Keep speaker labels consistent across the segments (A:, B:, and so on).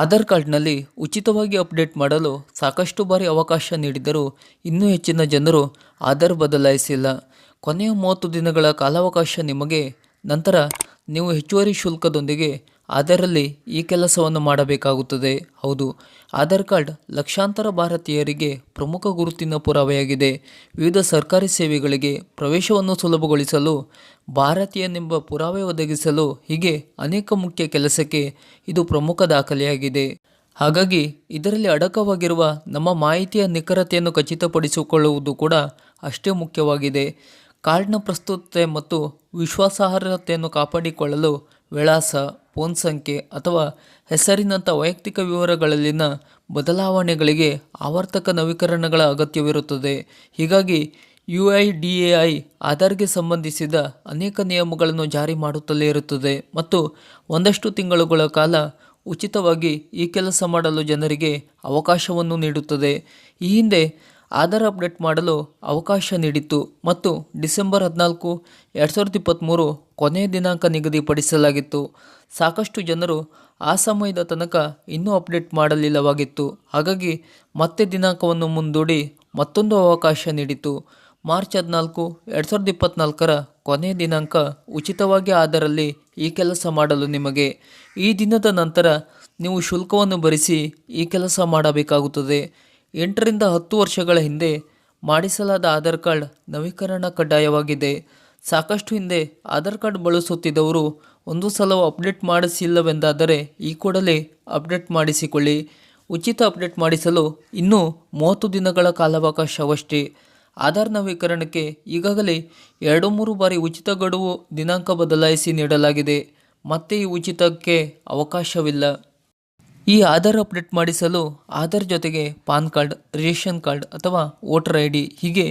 A: ಆಧಾರ್ ಕಾರ್ಡ್ನಲ್ಲಿ ಉಚಿತವಾಗಿ ಅಪ್ಡೇಟ್ ಮಾಡಲು ಸಾಕಷ್ಟು ಬಾರಿ ಅವಕಾಶ ನೀಡಿದರೂ ಇನ್ನೂ ಹೆಚ್ಚಿನ ಜನರು ಆಧಾರ್ ಬದಲಾಯಿಸಿಲ್ಲ. ಕೊನೆಯ ಮೂವತ್ತು ದಿನಗಳ ಕಾಲಾವಕಾಶ ನಿಮಗೆ, ನಂತರ ನೀವು ಹೆಚ್ಚುವರಿ ಶುಲ್ಕದೊಂದಿಗೆ ಆಧಾರಲ್ಲಿ ಈ ಕೆಲಸವನ್ನು ಮಾಡಬೇಕಾಗುತ್ತದೆ. ಹೌದು, ಆಧಾರ್ ಕಾರ್ಡ್ ಲಕ್ಷಾಂತರ ಭಾರತೀಯರಿಗೆ ಪ್ರಮುಖ ಗುರುತಿನ ಪುರಾವೆಯಾಗಿದೆ. ವಿವಿಧ ಸರ್ಕಾರಿ ಸೇವೆಗಳಿಗೆ ಪ್ರವೇಶವನ್ನು ಸುಲಭಗೊಳಿಸಲು, ಭಾರತೀಯನೆಂಬ ಪುರಾವೆ ಒದಗಿಸಲು ಹೀಗೆ ಅನೇಕ ಮುಖ್ಯ ಕೆಲಸಕ್ಕೆ ಇದು ಪ್ರಮುಖ ದಾಖಲೆಯಾಗಿದೆ. ಹಾಗಾಗಿ, ಇದರಲ್ಲಿ ಅಡಕವಾಗಿರುವ ನಮ್ಮ ಮಾಹಿತಿಯ ನಿಖರತೆಯನ್ನು ಖಚಿತಪಡಿಸಿಕೊಳ್ಳುವುದು ಕೂಡ ಅಷ್ಟೇ ಮುಖ್ಯವಾಗಿದೆ. ಕಾರ್ಡ್ನ ಪ್ರಸ್ತುತತೆ ಮತ್ತು ವಿಶ್ವಾಸಾರ್ಹತೆಯನ್ನು ಕಾಪಾಡಿಕೊಳ್ಳಲು ವಿಳಾಸ, ಫೋನ್ ಸಂಖ್ಯೆ ಅಥವಾ ಹೆಸರಿನಂಥ ವೈಯಕ್ತಿಕ ವಿವರಗಳಲ್ಲಿನ ಬದಲಾವಣೆಗಳಿಗೆ ಆವರ್ತಕ ನವೀಕರಣಗಳ ಅಗತ್ಯವಿರುತ್ತದೆ. ಹೀಗಾಗಿ U I D A I ಆಧಾರ್ಗೆ ಸಂಬಂಧಿಸಿದ ಅನೇಕ ನಿಯಮಗಳನ್ನು ಜಾರಿ ಮಾಡುತ್ತಲೇ ಇರುತ್ತದೆ ಮತ್ತು ಒಂದಷ್ಟು ತಿಂಗಳುಗಳ ಕಾಲ ಉಚಿತವಾಗಿ ಈ ಕೆಲಸ ಮಾಡಲು ಜನರಿಗೆ ಅವಕಾಶವನ್ನು ನೀಡುತ್ತದೆ. ಈ ಹಿಂದೆ ಆಧಾರ್ ಅಪ್ಡೇಟ್ ಮಾಡಲು ಅವಕಾಶ ನೀಡಿತ್ತು ಮತ್ತು ಡಿಸೆಂಬರ್ ಹದಿನಾಲ್ಕು, ಎರಡು ಸಾವಿರದ ಇಪ್ಪತ್ತ್ಮೂರು ಕೊನೆಯ ದಿನಾಂಕ ನಿಗದಿಪಡಿಸಲಾಗಿತ್ತು. ಸಾಕಷ್ಟು ಜನರು ಆ ಸಮಯದ ತನಕ ಇನ್ನೂ ಅಪ್ಡೇಟ್ ಮಾಡಲಿಲ್ಲವಾಗಿತ್ತು. ಹಾಗಾಗಿ ಮತ್ತೆ ದಿನಾಂಕವನ್ನು ಮುಂದೂಡಿ ಮತ್ತೊಂದು ಅವಕಾಶ ನೀಡಿತು ಮಾರ್ಚ್ ಹದಿನಾಲ್ಕು, ಎರಡು ಸಾವಿರದ ಇಪ್ಪತ್ತ್ನಾಲ್ಕರ ಕೊನೆಯ ದಿನಾಂಕ ಉಚಿತವಾಗಿ ಆಧಾರಲ್ಲಿ ಈ ಕೆಲಸ ಮಾಡಲು ನಿಮಗೆ. ಈ ದಿನದ ನಂತರ ನೀವು ಶುಲ್ಕವನ್ನು ಭರಿಸಿ ಈ ಕೆಲಸ ಮಾಡಬೇಕಾಗುತ್ತದೆ. ಎಂಟರಿಂದ ಹತ್ತು ವರ್ಷಗಳ ಹಿಂದೆ ಮಾಡಿಸಲಾದ ಆಧಾರ್ ಕಾರ್ಡ್ ನವೀಕರಣ ಕಡ್ಡಾಯವಾಗಿದೆ. ಸಾಕಷ್ಟು ಹಿಂದೆ ಆಧಾರ್ ಕಾರ್ಡ್ ಬಳಸುತ್ತಿದ್ದವರು ಒಂದು ಸಲ ಅಪ್ಡೇಟ್ ಮಾಡಿಸಿಲ್ಲವೆಂದಾದರೆ ಈ ಕೂಡಲೇ ಅಪ್ಡೇಟ್ ಮಾಡಿಸಿಕೊಳ್ಳಿ. ಉಚಿತ ಅಪ್ಡೇಟ್ ಮಾಡಿಸಲು ಇನ್ನೂ ಮೂವತ್ತು ದಿನಗಳ ಕಾಲಾವಕಾಶವಷ್ಟೇ. ಆಧಾರ್ ನವೀಕರಣಕ್ಕೆ ಈಗಾಗಲೇ ಎರಡು ಮೂರು ಬಾರಿ ಉಚಿತ ಗಡುವು ದಿನಾಂಕ ಬದಲಾಯಿಸಿ ನೀಡಲಾಗಿದೆ. ಮತ್ತೆ ಈ ಉಚಿತಕ್ಕೆ ಅವಕಾಶವಿಲ್ಲ. ಈ ಆಧಾರ್ ಅಪ್ಡೇಟ್ ಮಾಡಿಸಲು ಆಧಾರ್ ಜೊತೆಗೆ ಪಾನ್ ಕಾರ್ಡ್, ರೇಷನ್ ಕಾರ್ಡ್ ಅಥವಾ ವೋಟರ್ ಐ ಡಿ ಹೀಗೆ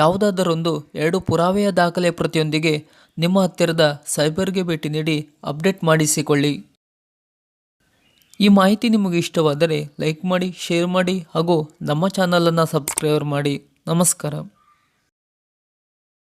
A: ಯಾವುದಾದರೊಂದು ಎರಡು ಪುರಾವೆಯ ದಾಖಲೆ ಪ್ರತಿಯೊಂದಿಗೆ ನಿಮ್ಮ ಹತ್ತಿರದ ಸೈಬರ್ಗೆ ಭೇಟಿ ನೀಡಿ ಅಪ್ಡೇಟ್ ಮಾಡಿಸಿಕೊಳ್ಳಿ. ಈ ಮಾಹಿತಿ ನಿಮಗೆ ಇಷ್ಟವಾದರೆ ಲೈಕ್ ಮಾಡಿ, ಶೇರ್ ಮಾಡಿ ಹಾಗೂ ನಮ್ಮ ಚಾನಲನ್ನು ಸಬ್ಸ್ಕ್ರೈಬ್ ಮಾಡಿ. ನಮಸ್ಕಾರ.